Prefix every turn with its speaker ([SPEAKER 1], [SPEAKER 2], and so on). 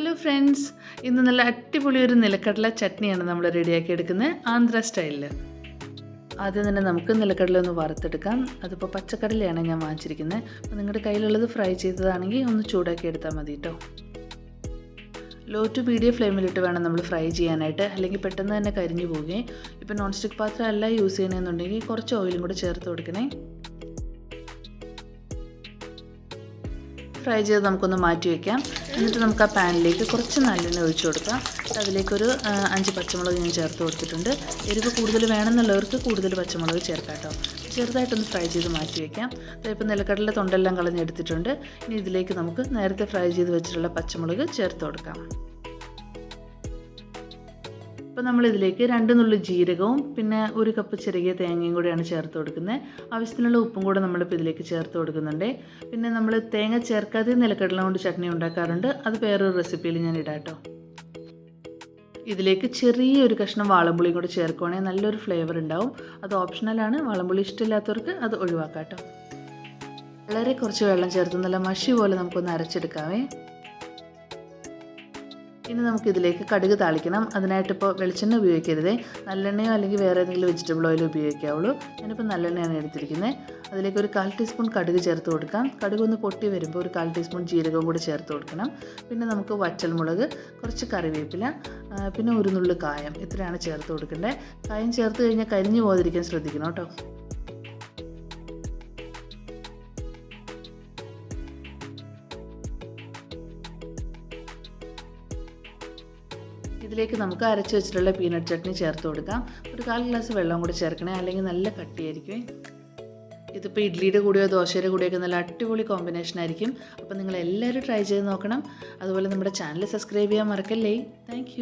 [SPEAKER 1] Hello friends ഇന്ന് നല്ല അടിപൊളി ഒരു നിലക്കടല ചട്നിയാണ് നമ്മൾ റെഡിയാക്കി എടുക്കുന്നത് ആന്ധ്ര സ്റ്റൈലിൽ ആദ്യം തന്നെ നമുക്ക് നിലക്കടല ഒന്ന് വറുത്തെടുക്കാം. അതിപ്പോൾ പച്ചക്കടലയാണ് ഞാൻ വാങ്ങിച്ചിരിക്കുന്നത് അപ്പോൾ നിങ്ങളുടെ കയ്യിലുള്ളത് ഫ്രൈ ചെയ്തതാണെങ്കിൽ ഒന്ന് ചൂടാക്കി എടുത്താൽ മതി കേട്ടോ ലോ ടു മീഡിയം ഫ്ലെയിമിലിട്ട് വേണം നമ്മൾ ഫ്രൈ ചെയ്യാനായിട്ട്. അല്ലെങ്കിൽ പെട്ടെന്ന് തന്നെ കരിഞ്ഞു പോവുകയും. ഇപ്പോൾ നോൺ സ്റ്റിക്ക് പാത്രം അല്ല യൂസ് ചെയ്യണമെന്നുണ്ടെങ്കിൽ കുറച്ച് ഓയിലും കൂടെ ചേർത്ത് കൊടുക്കണേ. ഫ്രൈ ചെയ്ത് നമുക്കൊന്ന് മാറ്റി വയ്ക്കാം എന്നിട്ട് നമുക്ക് ആ പാനിലേക്ക് കുറച്ച് നല്ലെണ്ണ ഒഴിച്ചു കൊടുക്കാം. അതിലേക്കൊരു അഞ്ച് പച്ചമുളക് ഞാൻ ചേർത്ത് കൊടുത്തിട്ടുണ്ട്. എരിവ് കൂടുതൽ വേണമെന്നുള്ളവർക്ക് കൂടുതൽ പച്ചമുളക് ചേർക്കാം കേട്ടോ. ചെറുതായിട്ടൊന്ന് ഫ്രൈ ചെയ്ത് മാറ്റി വയ്ക്കാം അതായത് നിലക്കടല തൊണ്ടെല്ലാം കളഞ്ഞെടുത്തിട്ടുണ്ട്. ഇനി ഇതിലേക്ക് നമുക്ക് നേരത്തെ ഫ്രൈ ചെയ്ത് വെച്ചിട്ടുള്ള പച്ചമുളക് ചേർത്ത് കൊടുക്കാം. അപ്പോൾ നമ്മൾ ഇതിലേക്ക് രണ്ട് നുള്ളി ജീരകവും പിന്നെ ഒരു കപ്പ് ചെറിയ തേങ്ങയും കൂടിയാണ് ചേർത്ത് കൊടുക്കുന്നത്. ആവശ്യത്തിനുള്ള ഉപ്പും കൂടെ നമ്മളിപ്പോൾ ഇതിലേക്ക് ചേർത്ത് കൊടുക്കുന്നുണ്ട്. പിന്നെ നമ്മൾ തേങ്ങ ചേർക്കാതെ നിലക്കടല കൊണ്ട് ചട്നി ഉണ്ടാക്കാറുണ്ട്. അത് വേറൊരു റെസിപ്പിയിൽ ഞാൻ ഇടാട്ടോ. ഇതിലേക്ക് ചെറിയൊരു കഷ്ണം വാളംപുളിയും കൂടെ ചേർക്കുവാണെങ്കിൽ നല്ലൊരു ഫ്ലേവർ ഉണ്ടാവും. അത് ഓപ്ഷണലാണ് വാളമ്പുളി ഇഷ്ടമില്ലാത്തവർക്ക് അത് ഒഴിവാക്കാം കേട്ടോ വളരെ കുറച്ച് വെള്ളം ചേർത്ത് നല്ല മഷി പോലെ നമുക്കൊന്ന് അരച്ചെടുക്കാവേ. ഇനി നമുക്ക് ഇതിലേക്ക് കടുക് താളിക്കണം. അതിനായിട്ടിപ്പോൾ വെളിച്ചെണ്ണ ഉപയോഗിക്കരുതേ. നല്ലെണ്ണയോ അല്ലെങ്കിൽ വേറെ ഏതെങ്കിലും വെജിറ്റബിൾ ഓയിലോ ഉപയോഗിക്കാവുള്ളൂ. ഞാനിപ്പോൾ നല്ലെണ്ണയാണ് എടുത്തിരിക്കുന്നത്. അതിലേക്ക് ഒരു കാൽ ടീസ്പൂൺ കടുക് ചേർത്ത് കൊടുക്കാം. കടുക് ഒന്ന് പൊട്ടി വരുമ്പോൾ ഒരു കാൽ ടീസ്പൂൺ ജീരകവും കൂടി ചേർത്ത് കൊടുക്കണം. പിന്നെ നമുക്ക് വറ്റൽമുളക് കുറച്ച് കറിവേപ്പില പിന്നെ ഒരു നുള്ളു കായം. ഇത്രയാണ് ചേർത്ത് കൊടുക്കേണ്ടത് കായം ചേർത്ത് കഴിഞ്ഞാൽ കരിഞ്ഞു പോകാതിരിക്കാൻ ശ്രദ്ധിക്കണം കേട്ടോ. ഇതിലേക്ക് നമുക്ക് അരച്ച് വെച്ചിട്ടുള്ള പീനട്ട് ചട്നി ചേർത്ത് കൊടുക്കാം. ഒരു കാൽ ഗ്ലാസ് വെള്ളം കൂടി ചേർക്കണേ അല്ലെങ്കിൽ നല്ല കട്ടിയായിരിക്കും. ഇതിപ്പോൾ ഇഡ്ലിയുടെ കൂടെയോ ദോശയുടെ കൂടെയൊക്കെ നല്ല അടിപൊളി കോമ്പിനേഷൻ ആയിരിക്കും. അപ്പോൾ നിങ്ങൾ എല്ലാവരും ട്രൈ ചെയ്ത് നോക്കണം. അതുപോലെ നമ്മുടെ ചാനൽ സബ്സ്ക്രൈബ് ചെയ്യാൻ മറക്കല്ലേ. താങ്ക്